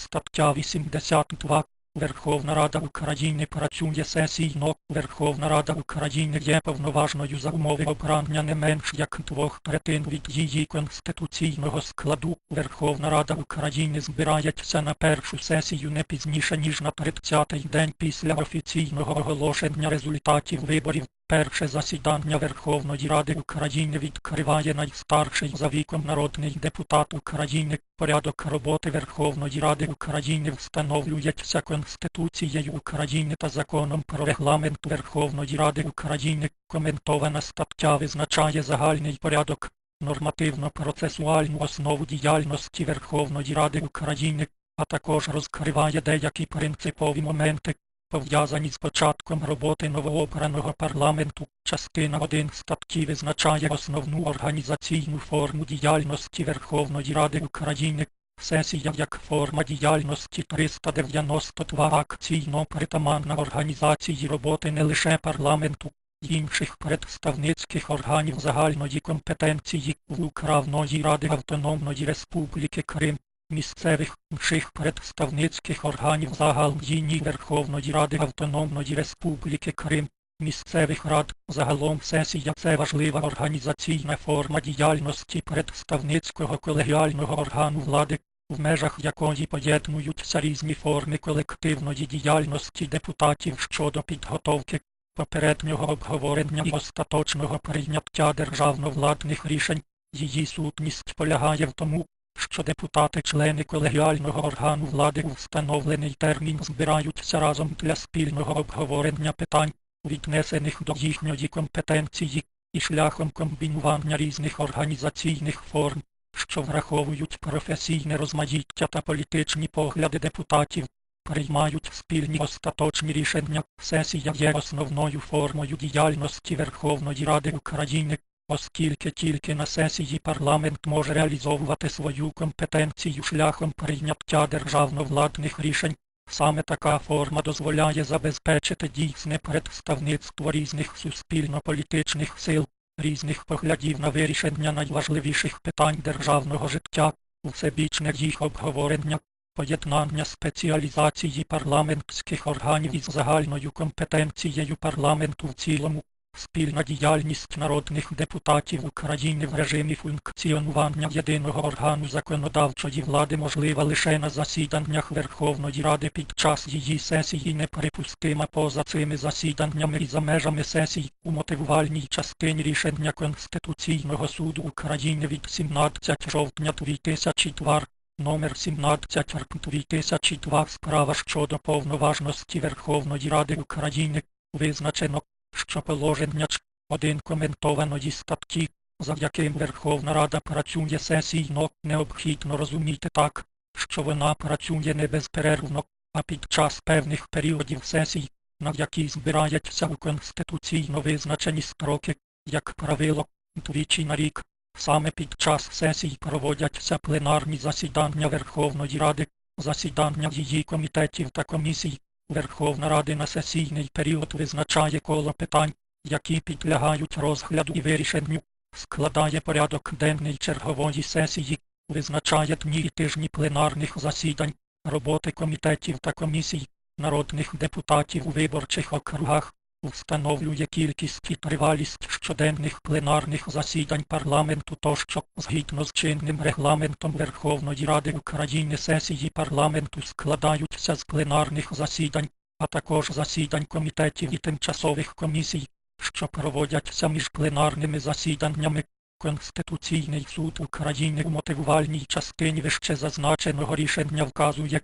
Стаття 82. Верховна Рада України працює сесійно. Верховна Рада України є повноважною за умови обрання не менш як двох третин від її конституційного складу. Верховна Рада України збирається на першу сесію не пізніше ніж на 30-й день після офіційного оголошення результатів виборів. Перше засідання Верховної Ради України відкриває найстарший за віком народний депутат України. Порядок роботи Верховної Ради України встановлюється Конституцією України та законом про регламент Верховної Ради України. Коментована стаття визначає загальний порядок, нормативно-процесуальну основу діяльності Верховної Ради України, а також розкриває деякі принципові моменти, пов'язані з початком роботи новообраного парламенту. Частина 1 статті визначає основну організаційну форму діяльності Верховної Ради України. Сесія як форма діяльності 392 акційно притаманна організації роботи не лише парламенту, інших представницьких органів загальної компетенції Української Ради Автономної Республіки Крим, місцевих інших представницьких органів загальної Верховної Ради Автономної Республіки Крим, місцевих рад. Загалом сесія це важлива організаційна форма діяльності представницького колегіального органу влади, в межах якої поєднуються різні форми колективної діяльності депутатів щодо підготовки попереднього обговорення і остаточного прийняття державно-владних рішень. Її сутність полягає в тому, що депутати-члени колегіального органу влади у встановлений термін збираються разом для спільного обговорення питань, віднесених до їхньої компетенції, і шляхом комбінування різних організаційних форм, що враховують професійне розмаїття та політичні погляди депутатів, приймають спільні остаточні рішення. Сесія є основною формою діяльності Верховної Ради України, оскільки тільки на сесії парламент може реалізовувати свою компетенцію шляхом прийняття державно-владних рішень. Саме така форма дозволяє забезпечити дійсне представництво різних суспільно-політичних сил, різних поглядів на вирішення найважливіших питань державного життя, всебічне їх обговорення, поєднання спеціалізації парламентських органів із загальною компетенцією парламенту в цілому, спільна діяльність народних депутатів України в режимі функціонування єдиного органу законодавчої влади можлива лише на засіданнях Верховної Ради під час її сесії неприпустима поза цими засіданнями і за межами сесій у мотивувальній частині рішення Конституційного суду України від 17 жовтня 2002 Номер 17 2002 справа щодо повноважності Верховної Ради України визначено, що положення Ч. 1 коментованої статті, за яким Верховна Рада працює сесійно, необхідно розуміти так, що вона працює не безперервно, а під час певних періодів сесій, на які збирається у конституційно визначені строки, як правило, двічі на рік. Саме під час сесій проводяться пленарні засідання Верховної Ради, засідання її комітетів та комісій. Верховна Рада на сесійний період визначає коло питань, які підлягають розгляду і вирішенню, складає порядок денний чергової сесії, визначає дні і тижні пленарних засідань, роботи комітетів та комісій, народних депутатів у виборчих округах, встановлює кількість і тривалість щоденних пленарних засідань парламенту тощо, згідно з чинним регламентом Верховної Ради України сесії парламенту складаються з пленарних засідань, а також засідань комітетів і тимчасових комісій, що проводяться між пленарними засіданнями. Конституційний суд України у мотивувальній частині вище зазначеного рішення вказує,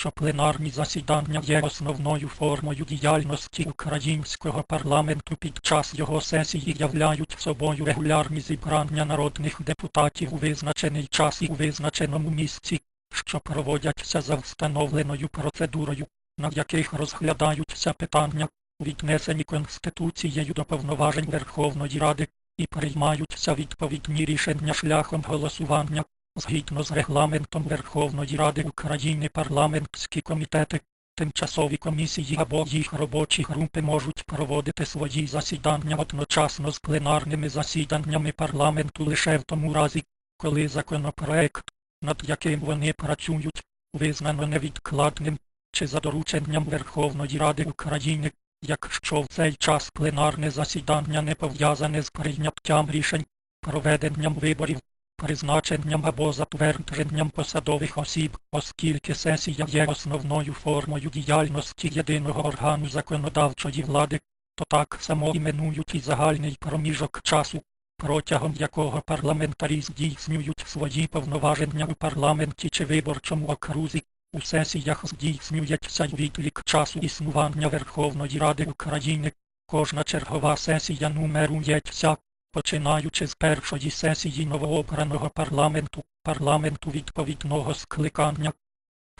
що пленарні засідання є основною формою діяльності українського парламенту під час його сесії являють собою регулярні зібрання народних депутатів у визначений час і у визначеному місці, що проводяться за встановленою процедурою, на яких розглядаються питання, віднесені Конституцією до повноважень Верховної Ради, і приймаються відповідні рішення шляхом голосування. Згідно з регламентом Верховної Ради України парламентські комітети, тимчасові комісії або їх робочі групи можуть проводити свої засідання одночасно з пленарними засіданнями парламенту лише в тому разі, коли законопроект, над яким вони працюють, визнано невідкладним чи за дорученням Верховної Ради України, якщо в цей час пленарне засідання не пов'язане з прийняттям рішень, проведенням виборів, призначенням або затвердженням посадових осіб, оскільки сесія є основною формою діяльності єдиного органу законодавчої влади, то так само іменують і загальний проміжок часу, протягом якого парламентарі здійснюють свої повноваження у парламенті чи виборчому окрузі. У сесіях здійснюється відлік часу існування Верховної Ради України. Кожна чергова сесія нумерується, починаючи з першої сесії новообраного парламенту, парламенту відповідного скликання.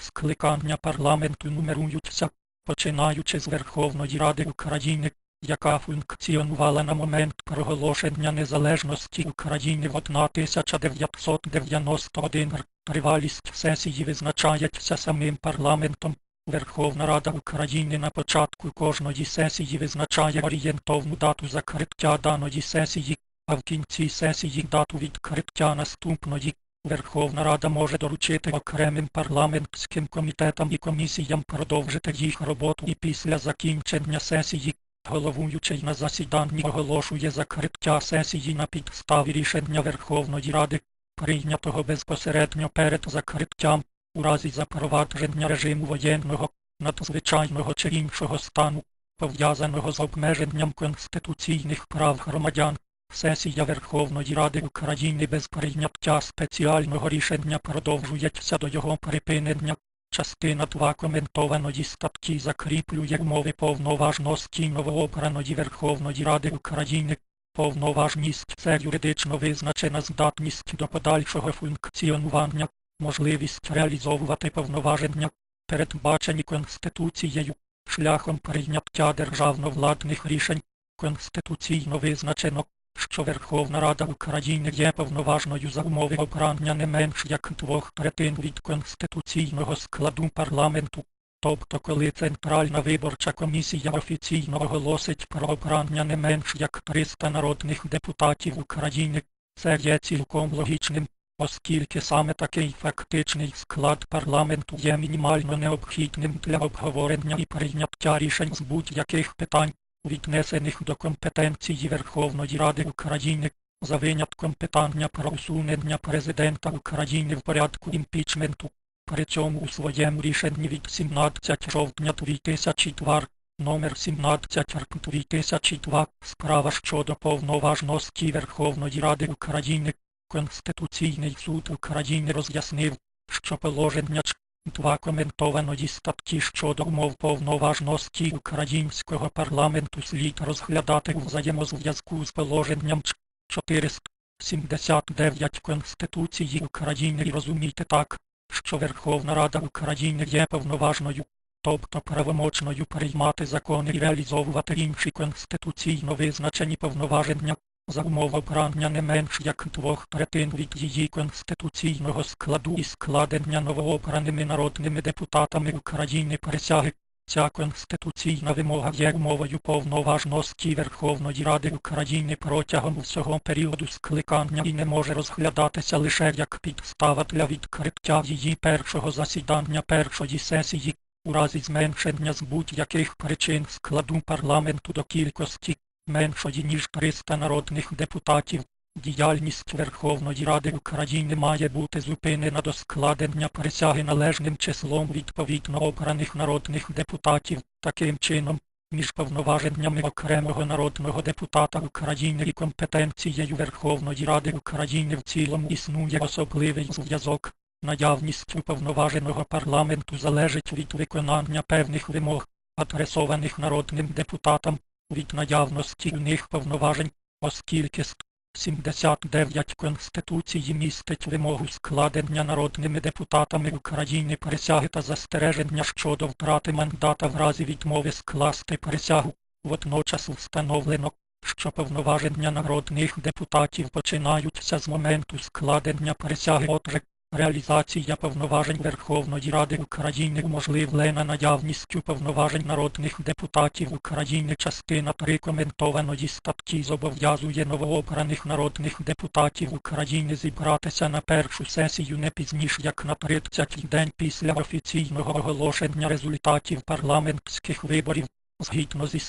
Скликання парламенту нумеруються, починаючи з Верховної Ради України, яка функціонувала на момент проголошення незалежності України в 1991 р. Тривалість сесії визначається самим парламентом. Верховна Рада України на початку кожної сесії визначає орієнтовну дату закриття даної сесії, а в кінці сесії дату відкриття наступної. Верховна Рада може доручити окремим парламентським комітетам і комісіям продовжити їх роботу і після закінчення сесії. Головуючий на засіданні оголошує закриття сесії на підставі рішення Верховної Ради, прийнятого безпосередньо перед закриттям у разі запровадження режиму воєнного, надзвичайного чи іншого стану, пов'язаного з обмеженням конституційних прав громадян. Сесія Верховної Ради України без прийняття спеціального рішення продовжується до його припинення. Частина 2 коментованої статті закріплює умови повноважності новообраної Верховної Ради України. Повноважність це юридично визначена здатність до подальшого функціонування, можливість реалізовувати повноваження, передбачені Конституцією, шляхом прийняття державновладних рішень, конституційно визначено, що Верховна Рада України є повноважною за умови обрання не менш як двох третин від конституційного складу парламенту. Тобто, коли Центральна виборча комісія офіційно оголосить про обрання не менш як 300 народних депутатів України, це є цілком логічним, оскільки саме такий фактичний склад парламенту є мінімально необхідним для обговорення і прийняття рішень з будь-яких питань, віднесених до компетенції Верховної Ради України, за винятком питання про усунення президента України в порядку імпічменту. При цьому у своєму рішенні від 17 жовтня 2002 номер 17 РК 2002 справа щодо повноважності Верховної Ради України Конституційний суд України роз'яснив, що положення Ч. 2 коментованої статті щодо умов повноважності українського парламенту слід розглядати у взаємозв'язку з положенням Ч. 479 Конституції України і розуміти так, що Верховна Рада України є повноважною, тобто правомочною приймати закони і реалізовувати інші конституційно визначені повноваження, за умов обрання не менш як двох третин від її конституційного складу і складення новообраними народними депутатами України присяги. Ця конституційна вимога є умовою повноважності Верховної Ради України протягом всього періоду скликання і не може розглядатися лише як підстава для відкриття її першого засідання першої сесії, у разі зменшення з будь-яких причин складу парламенту до кількості меншої ніж 300 народних депутатів. Діяльність Верховної Ради України має бути зупинена до складення присяги належним числом відповідно обраних народних депутатів. Таким чином, між повноваженнями окремого народного депутата України і компетенцією Верховної Ради України в цілому існує особливий зв'язок. Наявність уповноваженого парламенту залежить від виконання певних вимог, адресованих народним депутатам, від наявності у них повноважень, оскільки 79 Конституції містить вимогу складення народними депутатами України присяги та застереження щодо втрати мандата в разі відмови скласти присягу. Водночас встановлено, що повноваження народних депутатів починаються з моменту складення присяги. Отже, Реалізація повноважень Верховної Ради України уможливлена наявністю повноважень народних депутатів України. Частина 3 коментованої статті зобов'язує новообраних народних депутатів України зібратися на першу сесію не пізніш як на 30-й день після офіційного оголошення результатів парламентських виборів згідно зі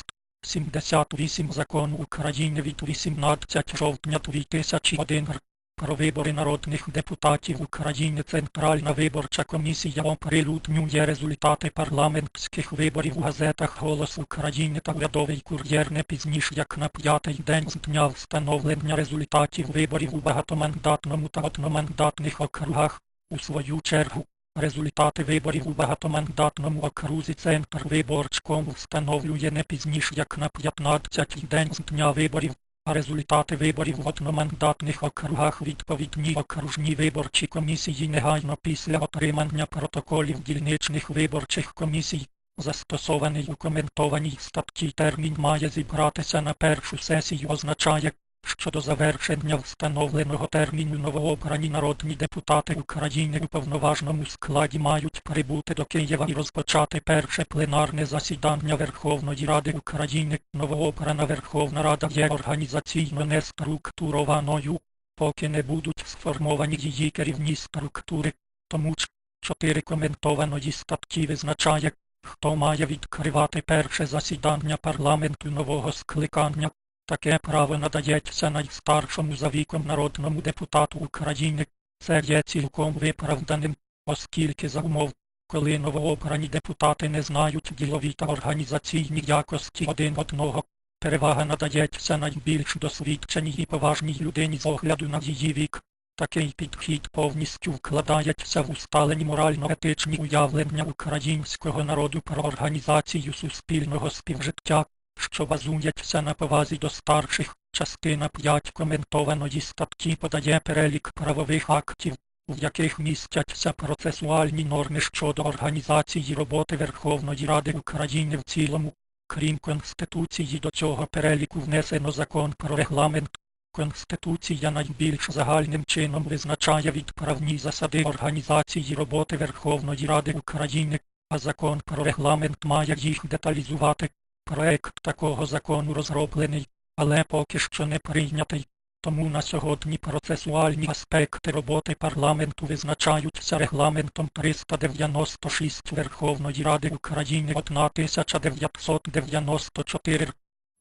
78 закону України від 18 жовтня 2001 р. Про вибори народних депутатів України Центральна виборча комісія оприлюднює результати парламентських виборів у газетах «Голос України» та «Урядовий кур'єр» не пізніш як на п'ятий день з дня встановлення результатів виборів у багатомандатному та одномандатних округах. У свою чергу, результати виборів у багатомандатному окрузі Центр виборчком встановлює не пізніш як на 15-й день з дня виборів результати виборів в одномандатних округах відповідні окружні виборчі комісії негайно після отримання протоколів дільничних виборчих комісій. Застосований у коментованій статті термін має зібратися на першу сесію означає, що до завершення встановленого терміну новообрані народні депутати України у повноважному складі мають прибути до Києва і розпочати перше пленарне засідання Верховної Ради України. Новообрана Верховна Рада є організаційно не структурованою, поки не будуть сформовані її керівні структури, тому чотири коментованої статті визначає, хто має відкривати перше засідання парламенту нового скликання. Таке право надається найстаршому за віком народному депутату України. Це є цілком виправданим, оскільки за умов, коли новообрані депутати не знають ділові та організаційні якості один одного, перевага надається найбільш досвідченій і поважній людині з огляду на її вік. Такий підхід повністю вкладається в усталені морально-етичні уявлення українського народу про організацію суспільного співжиття що базується на повазі до старших. Частина 5 коментованої статті подає перелік правових актів, в яких містяться процесуальні норми щодо організації роботи Верховної Ради України в цілому. Крім Конституції до цього переліку внесено закон про регламент. Конституція найбільш загальним чином визначає відправні засади організації роботи Верховної Ради України, а закон про регламент має їх деталізувати. Проект такого закону розроблений, але поки що не прийнятий. Тому на сьогодні процесуальні аспекти роботи парламенту визначаються регламентом 396 Верховної Ради України 1994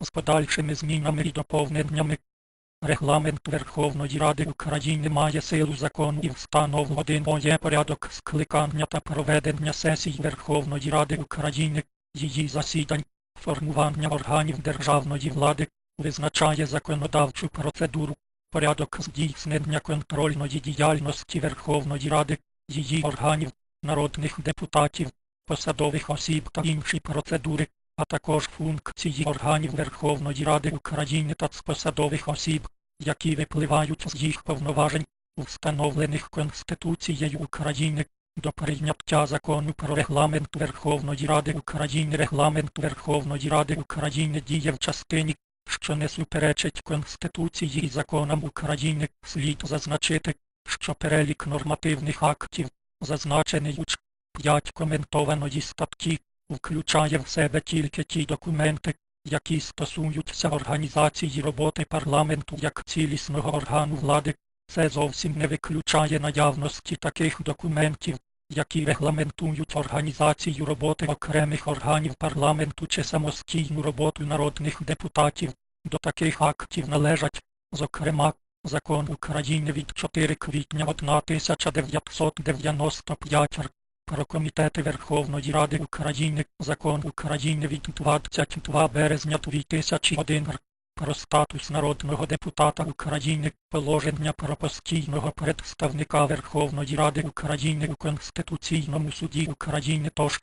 з подальшими змінами і доповненнями. Регламент Верховної Ради України має силу закону і встановлений порядок скликання та проведення сесій Верховної Ради України, її засідань формування органів державної влади, визначає законодавчу процедуру, порядок здійснення контрольної діяльності Верховної Ради, її органів, народних депутатів, посадових осіб та інші процедури, а також функції органів Верховної Ради України та посадових осіб, які випливають з їх повноважень, встановлених Конституцією України. До прийняття закону про регламент Верховної Ради України регламент Верховної Ради України діє в частині, що не суперечить Конституції і законам України, слід зазначити, що перелік нормативних актів, зазначений у 5 коментованої статті, включає в себе тільки ті документи, які стосуються організації роботи парламенту як цілісного органу влади. Це зовсім не виключає наявності таких документів, які регламентують організацію роботи окремих органів парламенту чи самостійну роботу народних депутатів. До таких актів належать, зокрема, Закон України від 4 квітня 1995 р. Про комітети Верховної Ради України, Закон України від 22 березня 2001 р. Про статус народного депутата України, положення про постійного представника Верховної Ради України у Конституційному суді України тощо.